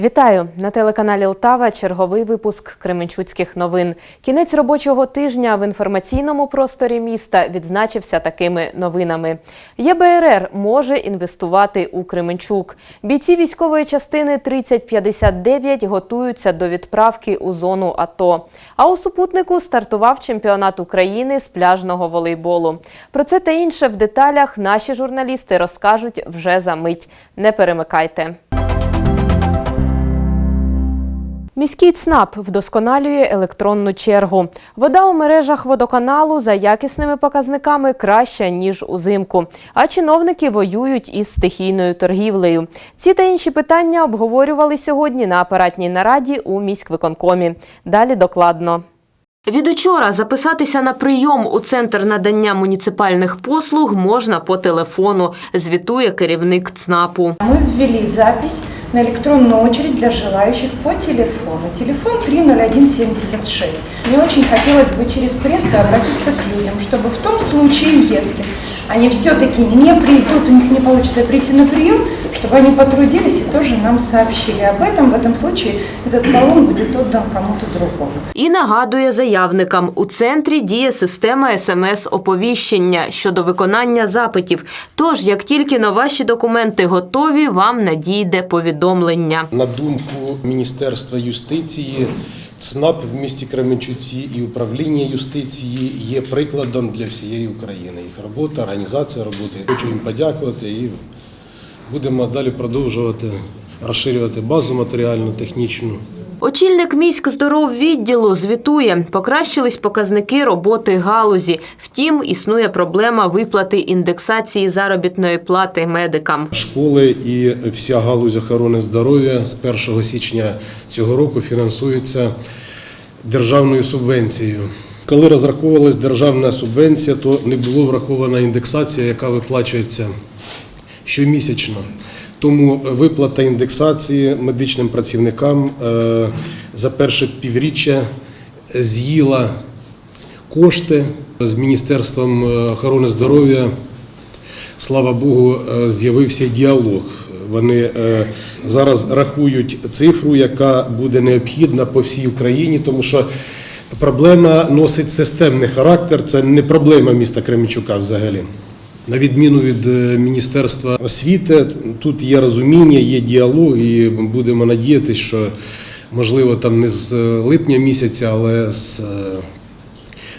Вітаю на телеканалі Лтава. Черговий випуск Кременчуцьких новин. Кінець робочого тижня в інформаційному просторі міста відзначився такими новинами. ЄБРР може інвестувати у Кременчук. Бійці військової частини 3059 готуються до відправки у зону АТО. А у супутнику стартував чемпіонат України з пляжного волейболу. Про це та інше в деталях наші журналісти розкажуть вже за мить. Не перемикайте. Міський ЦНАП вдосконалює електронну чергу. Вода у мережах водоканалу за якісними показниками краща, ніж узимку. А чиновники воюють із стихійною торгівлею. Ці та інші питання обговорювали сьогодні на апаратній нараді у міськвиконкомі. Далі докладно. Від учора записатися на прийом у центр надання муніципальних послуг можна по телефону, звітує керівник ЦНАПу. Мы ввели запись на электронную очередь для желающих по телефону. Телефон 30176. Мне очень хотелось бы через прессу обратиться к людям, чтобы в том случае, если они все-таки не придут, у них не получится прийти на прием, чтобы они потрудились и тоже нам сообщили об этом. В этом случае этот талон будет отдан кому-то другому. І нагадує заявникам, у центрі діє система смс-оповіщення щодо виконання запитів. Тож, як тільки на ваші документи готові, вам надійде повідомлення. На думку Міністерства юстиції, ЦНАП в місті Кременчуці і управління юстиції є прикладом для всієї України. Їх робота, організація роботи. Хочу їм подякувати і будемо далі продовжувати розширювати базу матеріальну, технічну. Очільник міськ здоров відділу звітує, покращились показники роботи галузі. Втім, існує проблема виплати індексації заробітної плати медикам. Школи і вся галузь охорони здоров'я з 1 січня цього року фінансуються державною субвенцією. Коли розраховувалась державна субвенція, то не було врахована індексація, яка виплачується щомісячно. Тому виплата індексації медичним працівникам е, за перше півріччя з'їла кошти з Міністерством е, охорони здоров'я слава Богу, е, з'явився діалог. Вони е, зараз рахують цифру, яка буде необхідна по всій Україні, тому що проблема носить системний характер. Це не проблема міста Кременчука взагалі. На відміну від е, Міністерства освіти, тут є розуміння, є діалог, і будемо надіятися, що можливо там не з липня місяця, але з е,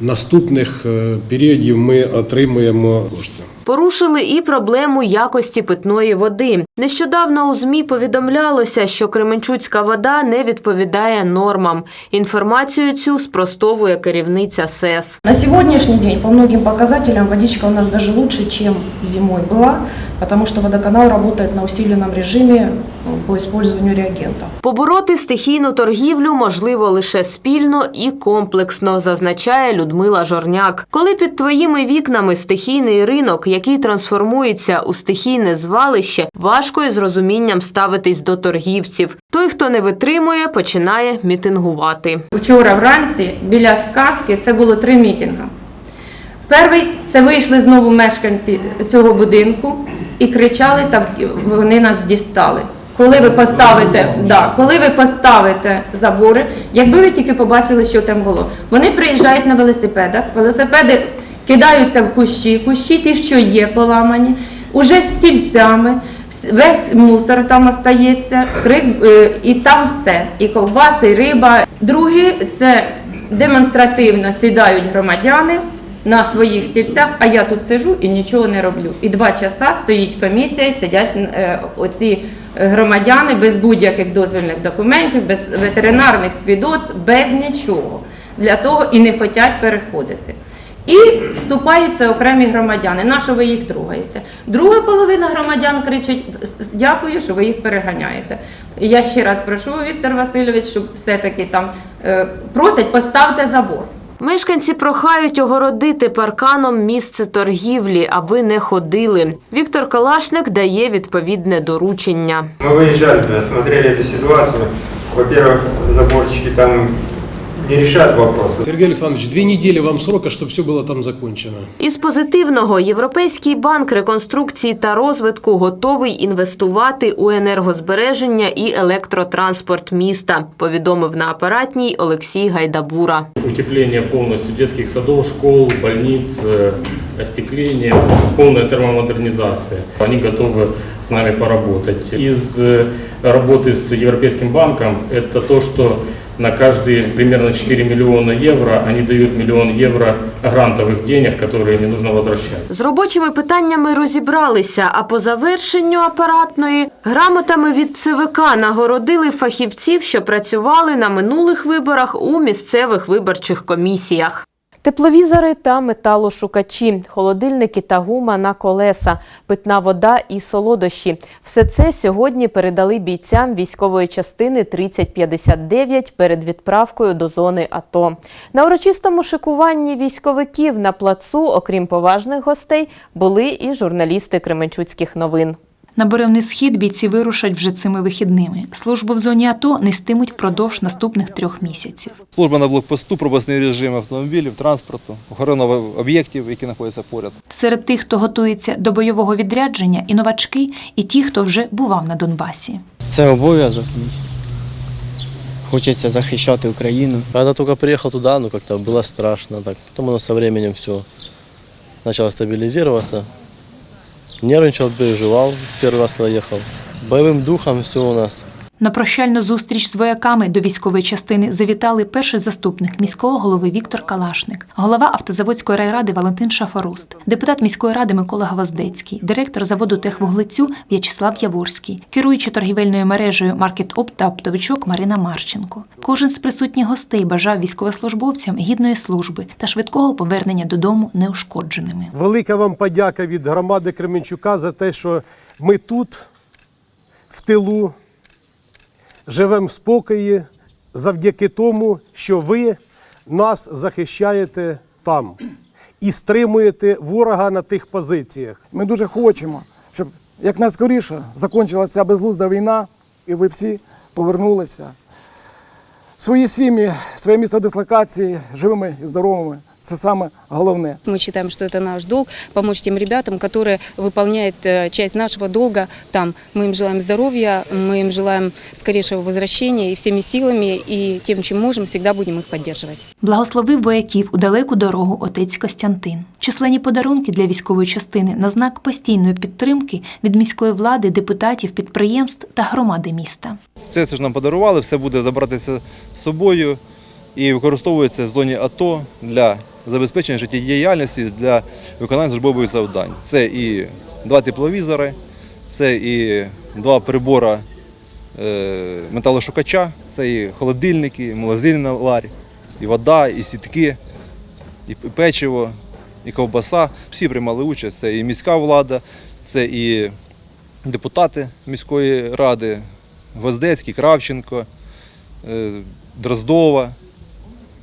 наступних е, періодів ми отримуємо кошти. Порушили і проблему якості питної води. Нещодавно у ЗМІ повідомлялося, що Кременчуцька вода не відповідає нормам. Інформацію цю спростовує керівниця СЕС. На сьогоднішній день по многим показателям водичка у нас даже лучше, ніж зимою была, потому что водоканал работает на усиленном режиме ну, по использованию реагентов. Побороти стихійну торгівлю можливо лише спільно і комплексно, зазначає Людмила Жорняк. Коли під твоїми вікнами стихійний ринок, який трансформується у стихійне звалище, важко із розумінням ставитись до торгівців. Той, хто не витримує, починає мітингувати. Вчора вранці біля сказки це було три мітинги. Перший це вийшли знову мешканці цього будинку і кричали, та вони нас дістали. Коли ви поставите, да, коли ви поставите забори, якби ви тільки побачили, що там було. Вони приїжджають на велосипедах, велосипеди кидаються в кущі, кущі ті, що є поламані, уже з стільцями, весь мусор там остається, е, і там все, і ковбаси, і риба. Другі це демонстративно сідають громадяни на своїх стільцях, а я тут сижу і нічого не роблю. І два часа стоїть комісія, і сидять е, оці громадяни без будь-яких дозвільних документів, без ветеринарних свідоцтв, без нічого. Для того і не хочуть переходити. І вступаються окремі громадяни. На що ви їх трогаєте? Друга половина громадян кричить: дякую, що ви їх переганяєте. Я ще раз прошу Віктор Васильович, щоб все-таки там е, просять поставте забор. Мешканці прохають огородити парканом місце торгівлі, аби не ходили. Віктор Калашник дає відповідне доручення. Мы выезжали туда, смотрели эту ситуацию. Во-первых, заборчики там не решает вопрос. Сергей Александрович, две недели вам срока, чтобы все было там закончено. Із позитивного Європейський банк реконструкції та розвитку готовий інвестувати у енергозбереження і електротранспорт міста, повідомив на апаратній Олексій Гайдабура. Утепление полностью детских садов, школ, больниц, э, остекление, полная термомодернизация. Они готовы с нами поработать. Из э, работы с Европейским банком это то, что на каждые примерно 4 миллиона евро они дают миллион евро грантовых денег, которые не нужно возвращать. З робочими питаннями розібралися, а по завершенню апаратної грамотами від ЦВК нагородили фахівців, що працювали на минулих виборах у місцевих виборчих комісіях. Тепловізори та металошукачі, холодильники та гума на колеса, питна вода і солодощі. Все це сьогодні передали бійцям військової частини 3059 перед відправкою до зони АТО. На урочистому шикуванні військовиків на плацу, окрім поважних гостей, були і журналісти Кременчуцьких новин. На Буремний схід бійці вирушать вже цими вихідними. Службу в зоні АТО нестимуть впродовж наступних трьох місяців. Служба на блокпосту, пропускний режим автомобілів, транспорту, охорона об'єктів, які знаходяться поряд. Серед тих, хто готується до бойового відрядження, і новачки, і ті, хто вже бував на Донбасі. Це обов'язок. Хочеться захищати Україну. Когда только приехал туда, ну как-то было страшно. Так. Потом оно со временем все начало стабилизироваться. Нервничал, переживал первый раз, когда ехал. Боевым духом все у нас. На прощальну зустріч з вояками до військової частини завітали перший заступник міського голови Віктор Калашник, голова автозаводської райради Валентин Шафаруст, депутат міської ради Микола Гвоздецький, директор заводу техвуглецю В'ячеслав Яворський, керуючи торгівельною мережею Маркет-Оп та оптовичок Марина Марченко. Кожен з присутніх гостей бажав військовослужбовцям гідної служби та швидкого повернення додому неушкодженими. Велика вам подяка від громади Кременчука за те, що ми тут, в тилу, живемо в спокої завдяки тому, що ви нас захищаєте там і стримуєте ворога на тих позиціях. Ми дуже хочемо, щоб якнайскоріше закінчилася безглузда війна, і ви всі повернулися в свої сім'ї, своє місце дислокації живими і здоровими. Це саме головне. Мы считаем, что это наш долг помочь тем ребятам, которые выполняют э, часть нашего долга там. Мы им желаем здоровья, мы им желаем скорейшего возвращения и всеми силами и тем, чем можем, всегда будем их поддерживать. Благословив вояків у далеку дорогу отець Костянтин. Численні подарунки для військової частини на знак постійної підтримки від міської влади, депутатів, підприємств та громади міста. Все це ж нам подарували, все буде забратися з собою і використовується в зоні АТО для забезпечення життєдіяльності для виконання службових завдань. Це і два тепловізори, це і два прибора е, металошукача, це і холодильники, і молозильна ларь, і вода, і сітки, і печиво, і ковбаса. Всі приймали участь. Це і міська влада, це і депутати міської ради, Гвоздецький, Кравченко, е, Дроздова,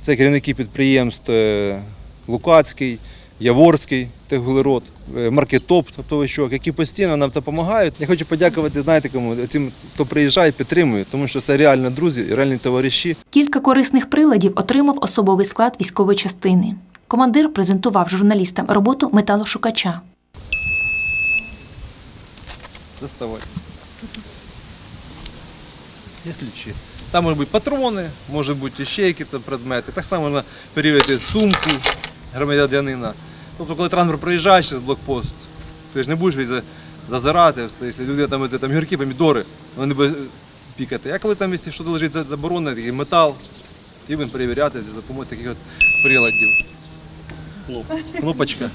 це керівники підприємств е, Лукацький, Яворський, Техвуглерод, е, Маркетоп, оптовичок, які постійно нам допомагають. Я хочу подякувати, знаєте кому, тим, хто приїжджає, підтримує, тому що це реально друзі, реальні товариші. Кілька корисних приладів отримав особовий склад військової частини. Командир презентував журналістам роботу металошукача. Доставай. Є ключі. Там можуть бути патрони, може бути ще якісь предмети. Так само можна перевірити сумку громадянина. Тобто, коли транспорт проїжджає через блокпост, ти ж не будеш зазирати, все. якщо людина там везе там гірки, помідори, вони будуть пікати. А коли там якщо щось лежить заборонене, такий метал, і він перевіряти за допомогою таких от приладів. Кнопочка.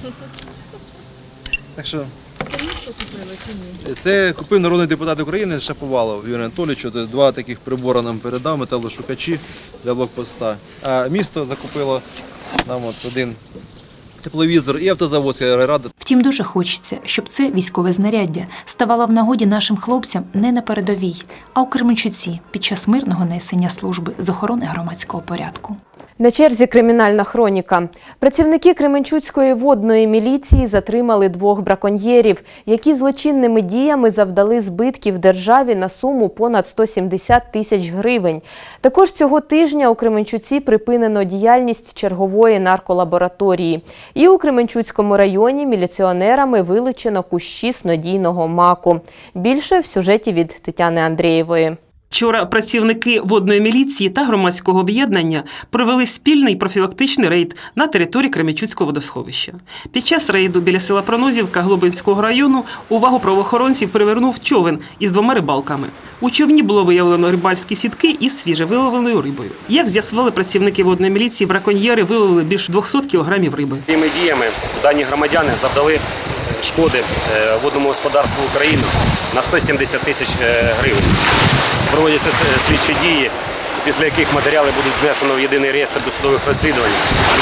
Так що це купив народний депутат України Шаповалов Юрій Анатолійович. Два таких прибори нам передав, металошукачі для блокпоста. А місто закупило нам от один тепловізор і автозаводська рада. Втім, дуже хочеться, щоб це військове знаряддя ставало в нагоді нашим хлопцям не на передовій, а у Кременчуці під час мирного несення служби з охорони громадського порядку. На черзі кримінальна хроніка. Працівники Кременчуцької водної міліції затримали двох браконьєрів, які злочинними діями завдали збитків державі на суму понад 170 тисяч гривень. Також цього тижня у Кременчуці припинено діяльність чергової нарколабораторії. І у Кременчуцькому районі міліціонерами вилучено кущі снодійного маку. Більше в сюжеті від Тетяни Андрієвої. Вчора працівники водної міліції та громадського об'єднання провели спільний профілактичний рейд на території Кремічуцького водосховища. Під час рейду біля села Пронозівка Глобинського району увагу правоохоронців привернув човен із двома рибалками. У човні було виявлено рибальські сітки із свіжевиловленою рибою. Як з'ясували працівники водної міліції, браконьєри виловили більше 200 кілограмів риби. Цими діями дані громадяни завдали шкоди е, водному господарству України на 170 тисяч е, гривень. Проводяться слідчі дії, після яких матеріали будуть внесено в єдиний реєстр досудових розслідувань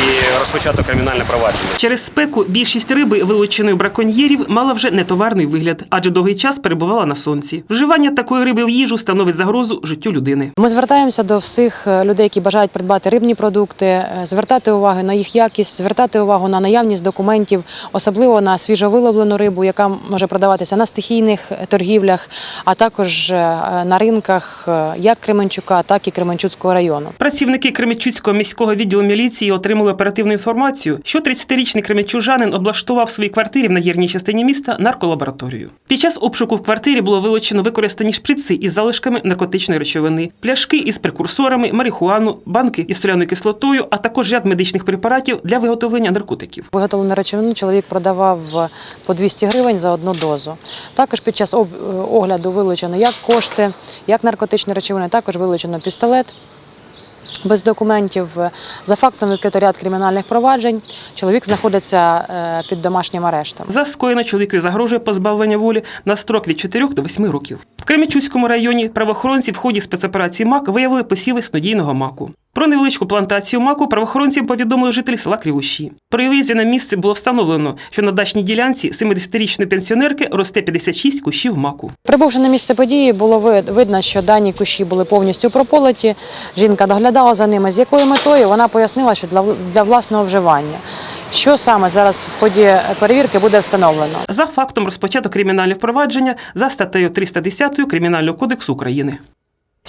і розпочато кримінальне провадження. Через спеку більшість риби, вилученої браконьєрів, мала вже нетоварний вигляд, адже довгий час перебувала на сонці. Вживання такої риби в їжу становить загрозу життю людини. Ми звертаємося до всіх е, людей, які бажають придбати рибні продукти, е, звертати увагу на їх якість, звертати увагу на наявність документів, особливо на свіжовиловлену рибу, яка може продаватися на стихійних е, торгівлях, а також на ринках як Кременчука, так і Кременчуцького району. Працівники Кременчуцького міського відділу міліції отримали оперативну інформацію, що 30-річний кременчужанин облаштував в своїй квартирі в нагірній частині міста нарколабораторію. Під час обшуку в квартирі було вилучено використані шприци із залишками наркотичної речовини, пляшки із прекурсорами, марихуану, банки із соляною кислотою, а також ряд медичних препаратів для виготовлення наркотиків. Виготовлену речовину чоловік продавав по 200 гривень за одну дозу. Також під час е, огляду вилучено як кошти, як наркотичні речовини, також вилучено пістолет. Без документів за фактом відкрито ряд кримінальних проваджень. Чоловік знаходиться е, під домашнім арештом. За скоєне чоловікові загрожує позбавлення волі на строк від 4 до 8 років. В Кремічуцькому районі правоохоронці в ході спецоперації МАК виявили посіви снодійного маку. Про невеличку плантацію маку правоохоронці повідомили жителі села Кривущі. При виїзді на місце було встановлено, що на дачній ділянці 70-річної пенсіонерки росте 56 кущів маку. Прибувши на місце події, було ви- видно, що дані кущі були повністю прополоті. Жінка доглядала за ними. З якою метою вона пояснила, що для, для власного вживання. Що саме зараз в ході перевірки буде встановлено? За фактом розпочато кримінальне впровадження за статтею 310 Кримінального кодексу України.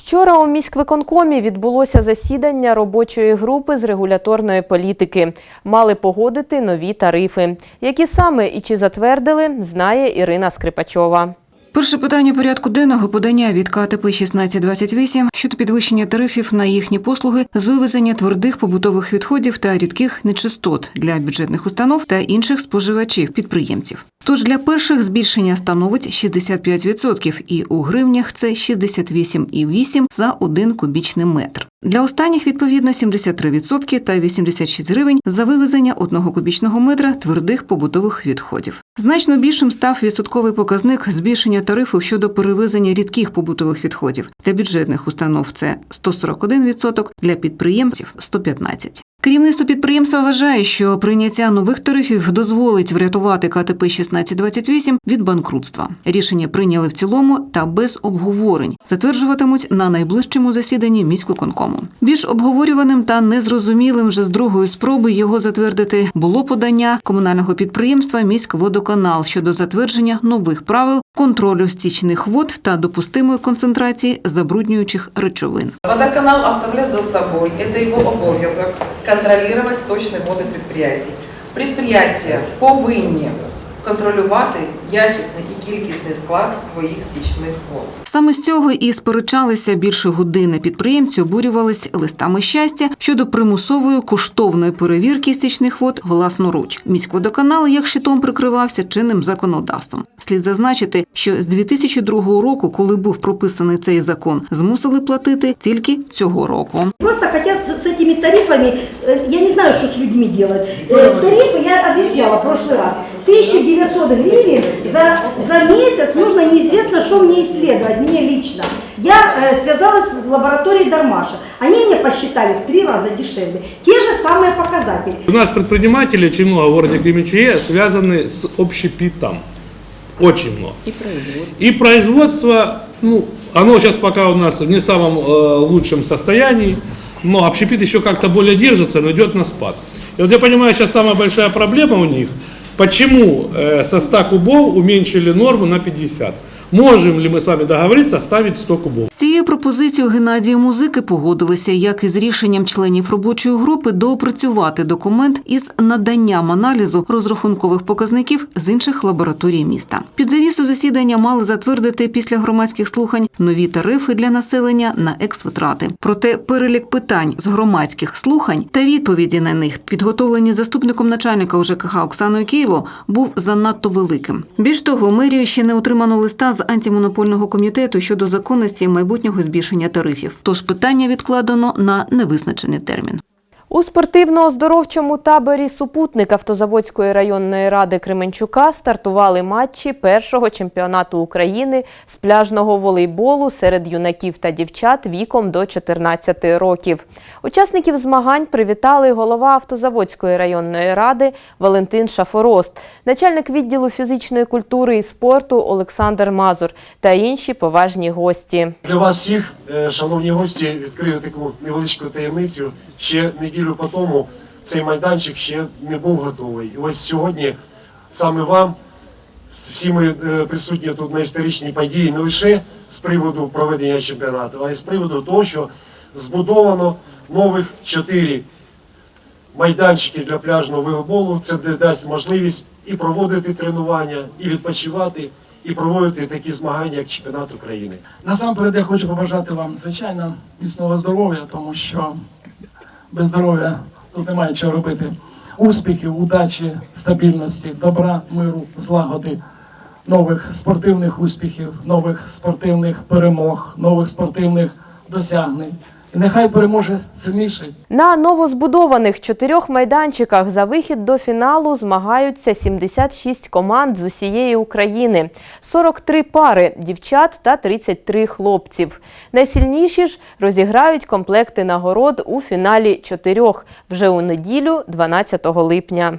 Вчора у міськвиконкомі відбулося засідання робочої групи з регуляторної політики. Мали погодити нові тарифи. Які саме і чи затвердили, знає Ірина Скрипачова. Перше питання порядку денного подання від КТП 1628 щодо підвищення тарифів на їхні послуги з вивезення твердих побутових відходів та рідких нечистот для бюджетних установ та інших споживачів підприємців. Тож для перших збільшення становить 65% і у гривнях це 68,8 за один кубічний метр. Для останніх відповідно 73% та 86 гривень за вивезення одного кубічного метра твердих побутових відходів. Значно більшим став відсотковий показник збільшення тарифів щодо перевезення рідких побутових відходів. Для бюджетних установ це 141%, для підприємців 115%. Керівництво підприємства вважає, що прийняття нових тарифів дозволить врятувати КТП 1628 від банкрутства. Рішення прийняли в цілому та без обговорень. Затверджуватимуть на найближчому засіданні міськвиконкому. Більш обговорюваним та незрозумілим вже з другої спроби його затвердити було подання комунального підприємства Міськводоканал щодо затвердження нових правил контролю стічних вод та допустимої концентрації забруднюючих речовин. Водоканал оставляет за собой, это его обов'язок, контролировать сточные воды предприятий. Предприятия повинні контролювати якісний і кількісний склад своїх стічних вод. Саме з цього і сперечалися більше години. Підприємці обурювались листами щастя щодо примусової коштовної перевірки стічних вод власноруч. Міськводоканал як щитом прикривався чинним законодавством. Слід зазначити, що з 2002 року, коли був прописаний цей закон, змусили платити тільки цього року. Просто хотят с, с этими тарифами, э, я не знаю, что с людьми делать. Э, Тарифы я объясняла в прошлый раз. 1900 гривен за, за месяц нужно неизвестно, что мне исследовать, мне лично. Я э, связалась с лабораторией Дармаша. Они мне посчитали в три раза дешевле. Те же самые показатели. У нас предприниматели очень много в городе Кременчуге связаны с общепитом. Очень много. І производство. И производство, ну, оно сейчас пока у нас в не самом э, лучшем состоянии. но общепит еще как-то более держится, но идет на спад. И вот я понимаю, сейчас самая большая проблема у них, почему э, со 100 кубов уменьшили норму на 50. Можем ли мы с вами договориться оставить 100 кубов? З цією пропозицією Геннадії Музики погодилися, як і з рішенням членів робочої групи доопрацювати документ із наданням аналізу розрахункових показників з інших лабораторій міста. Під завісу засідання мали затвердити після громадських слухань нові тарифи для населення на ексвитрати. Проте перелік питань з громадських слухань та відповіді на них, підготовлені заступником начальника УЖКХ Оксаною Кейло, був занадто великим. Більш того, мерію ще не отримано листа з антимонопольного комітету щодо законності майбутнього збільшення тарифів. Тож питання відкладено на невизначений термін. У спортивно-оздоровчому таборі супутник Автозаводської районної ради Кременчука стартували матчі першого чемпіонату України з пляжного волейболу серед юнаків та дівчат віком до 14 років. Учасників змагань привітали голова Автозаводської районної ради Валентин Шафорост, начальник відділу фізичної культури і спорту Олександр Мазур та інші поважні гості. Для вас всіх, е, шановні гості, відкрию таку невеличку таємницю. Ще неділю по тому цей майданчик ще не був готовий. І ось сьогодні саме вам, всі ми е, присутні тут на історичній події, не лише з приводу проведення чемпіонату, а й з приводу того, що збудовано нових чотири майданчики для пляжного волейболу. Це дасть можливість і проводити тренування, і відпочивати, і проводити такі змагання, як чемпіонат України. Насамперед я хочу побажати вам, звичайно, міцного здоров'я, тому що без здоров'я тут немає чого робити. Успіхів, удачі, стабільності, добра, миру, злагоди, нових спортивних успіхів, нових спортивних перемог, нових спортивних досягнень. Нехай переможе сильніший. На новозбудованих чотирьох майданчиках за вихід до фіналу змагаються 76 команд з усієї України, 43 пари дівчат та 33 хлопців. Найсильніші ж розіграють комплекти нагород у фіналі чотирьох вже у неділю, 12 липня.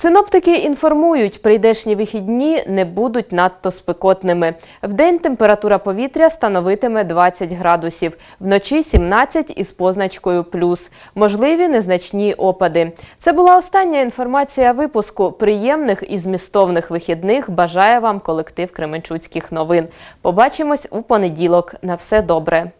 Синоптики інформують, прийдешні вихідні не будуть надто спекотними. Вдень температура повітря становитиме 20 градусів, вночі 17 із позначкою плюс. Можливі незначні опади. Це була остання інформація випуску. Приємних і змістовних вихідних бажає вам колектив Кременчуцьких новин. Побачимось у понеділок. На все добре.